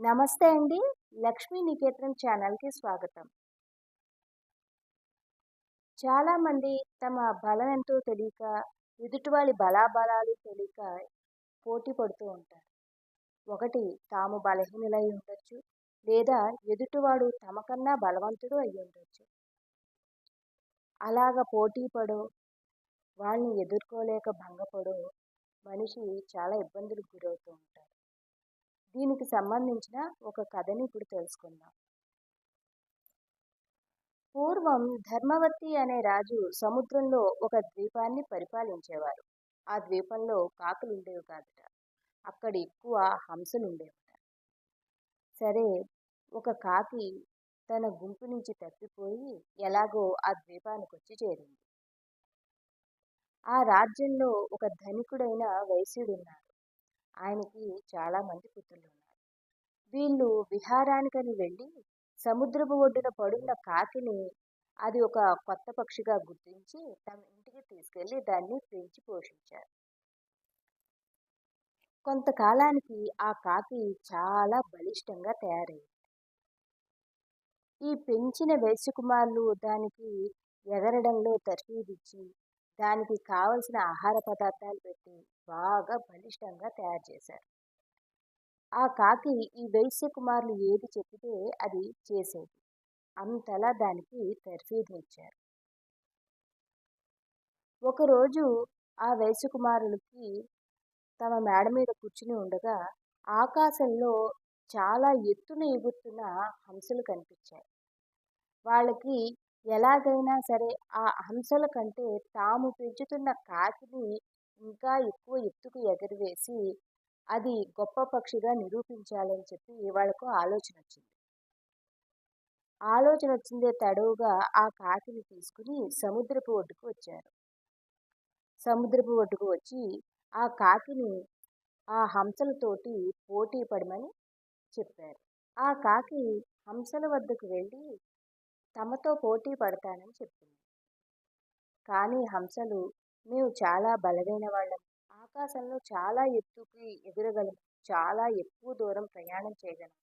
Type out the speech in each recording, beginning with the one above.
నమస్తే అండి. లక్ష్మీ నికేతన్ ఛానల్కి స్వాగతం. చాలామంది తమ బలం ఎంతో తెలియక ఎదుటివాళ్ళ బలాబలాలు తెలియక పోటీ పడుతూ ఉంటారు. ఒకటి తాము బలహీనులై ఉండొచ్చు లేదా ఎదుటివాడు తమకన్నా బలవంతుడు అయి ఉండొచ్చు. అలాగ పోటీ పడో వాళ్ళని ఎదుర్కోలేక భంగపడో మనిషి చాలా ఇబ్బందులకు గురవుతూ ఉంటారు. దీనికి సంబంధించిన ఒక కథని ఇప్పుడు తెలుసుకుందాం. పూర్వం ధర్మవర్తి అనే రాజు సముద్రంలో ఒక ద్వీపాన్ని పరిపాలించేవారు. ఆ ద్వీపంలో కాకులు ఉండేవి కాదట. అక్కడ ఎక్కువ హంసలు ఉండేవట సరే ఒక కాకి తన గుంపు నుంచి తప్పిపోయి ఎలాగో ఆ ద్వీపానికి వచ్చి చేరింది. ఆ రాజ్యంలో ఒక ధనికుడైన వైశ్యుడున్నారు ఆయనకి చాలా మంది పుత్రులు ఉన్నారు వీళ్ళు విహారానికని వెళ్ళి సముద్రపు ఒడ్డున పడున్న కాకిని అది ఒక కొత్త పక్షిగా గుర్తించి తమ ఇంటికి తీసుకెళ్ళి దాన్ని పెంచి పోషించారు. కొంతకాలానికి ఆ కాకి చాలా బలిష్టంగా తయారైంది. ఈ పెంచిన వేసుకుమారులు దానికి ఎగరడంలో తర్ఫీదిచ్చి దానికి కావలసిన ఆహార పదార్థాలు పెట్టి బాగా బలిష్టంగా తయారు చేశారు. ఆ కాకి ఈ వైశ్య కుమారులు ఏది చెప్పితే అది చేసేది. అంతలా దానికి తర్ఫీదు ఇచ్చారు. ఒకరోజు ఆ వయసు కుమారులకి తమ మేడ మీద కూర్చుని ఉండగా ఆకాశంలో చాలా ఎత్తున ఎగురుతున్న హంసలు కనిపించాయి. వాళ్ళకి ఎలాగైనా సరే ఆ హంసల కంటే తాము పెంచుతున్న కాకిని ఇంకా ఎక్కువ ఎత్తుకు ఎగరవేసి అది గొప్ప పక్షిగా నిరూపించాలని చెప్పి వాళ్ళకు ఆలోచన వచ్చింది. ఆలోచన వచ్చిందే తడవుగా ఆ కాకిని తీసుకుని సముద్రపు ఒడ్డుకు వచ్చారు. సముద్రపు ఒడ్డుకు వచ్చి ఆ కాకిని ఆ హంసలతోటి పోటీ పడమని చెప్పారు. ఆ కాకి హంసల వద్దకు వెళ్ళి తమతో పోటీ పడతానని చెప్పింది. కానీ హంసలు మేము చాలా బలమైన వాళ్ళం. ఆకాశంలో చాలా ఎత్తుకి ఎగురగలం. చాలా ఎక్కువ దూరం ప్రయాణం చేయగలం.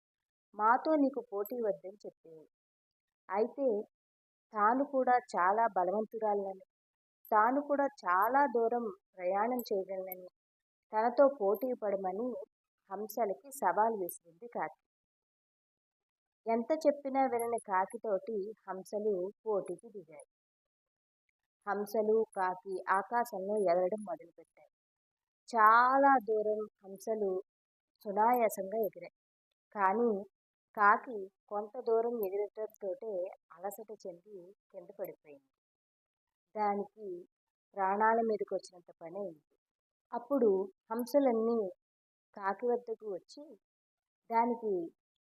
మాతో నీకు పోటీ వద్దని చెప్పింది. అయితే తాను కూడా చాలా బలవంతురాలని తాను కూడా చాలా దూరం ప్రయాణం చేయగలనని తనతో పోటీ పడమని హంసలకి సవాల్ విసిరింది కాకి ఎంత చెప్పినా వినని కాకితోటి హంసలు పోటీకి దిగాయి. హంసలు కాకి ఆకాశంలో ఎగరడం మొదలుపెట్టాయి. చాలా దూరం హంసలు సునాయాసంగా ఎగిరాయి. కానీ కాకి కొంత దూరం ఎగిరటంతోటే అలసట చెంది కింద పడిపోయింది. దానికి ప్రాణాల మీదకి వచ్చినంత పని అయింది. అప్పుడు హంసలన్నీ కాకి వద్దకు వచ్చి దానికి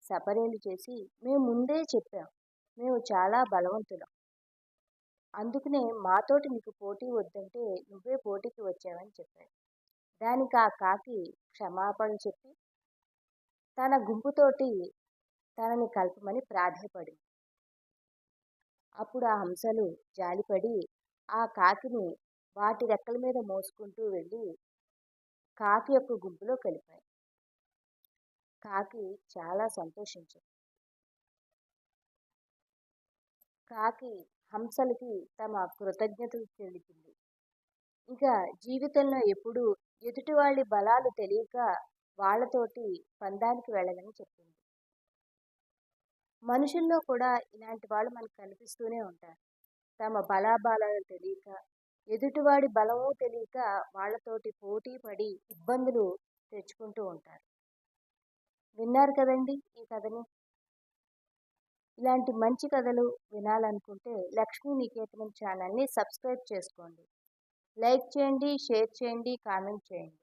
సపరేలు చేసి మేము ముందే చెప్పాం. మేము చాలా బలవంతులం. అందుకనే మాతోటి నీకు పోటీ వద్దంటే నువ్వే పోటీకి వచ్చావని చెప్పాడు. దానికి ఆ కాకి క్షమాపణ చెప్పి తన గుంపుతోటి తనని కలపమని ప్రాధాయపడింది. అప్పుడు ఆ హంసలు జాలిపడి ఆ కాకిని వాటి రెక్కల మీద మోసుకుంటూ వెళ్ళి కాకి యొక్క గుంపులో కలిపాయి. కాకి చాలా సంతోషించింది. కాకి హంసలకి తమ కృతజ్ఞతలు తెలిపింది ఇక జీవితంలో ఎప్పుడూ ఎదుటి వాళ్ళ బలాలు తెలియక వాళ్ళతోటి పందానికి వెళ్ళదని చెప్పింది. మనుషుల్లో కూడా ఇలాంటి వాళ్ళు మనకు కనిపిస్తూనే ఉంటారు. తమ బలాబలాలు తెలియక ఎదుటివాడి బలమో తెలియక వాళ్ళతోటి పోటీ పడి ఇబ్బందులు తెచ్చుకుంటూ ఉంటారు. విన్నారు కదండి ఈ కథని. ఇలాంటి మంచి కథలు వినాలనుకుంటే లక్ష్మీ నికేతనం ఛానల్ని సబ్స్క్రైబ్ చేసుకోండి. లైక్ చేయండి షేర్ చేయండి కామెంట్ చేయండి.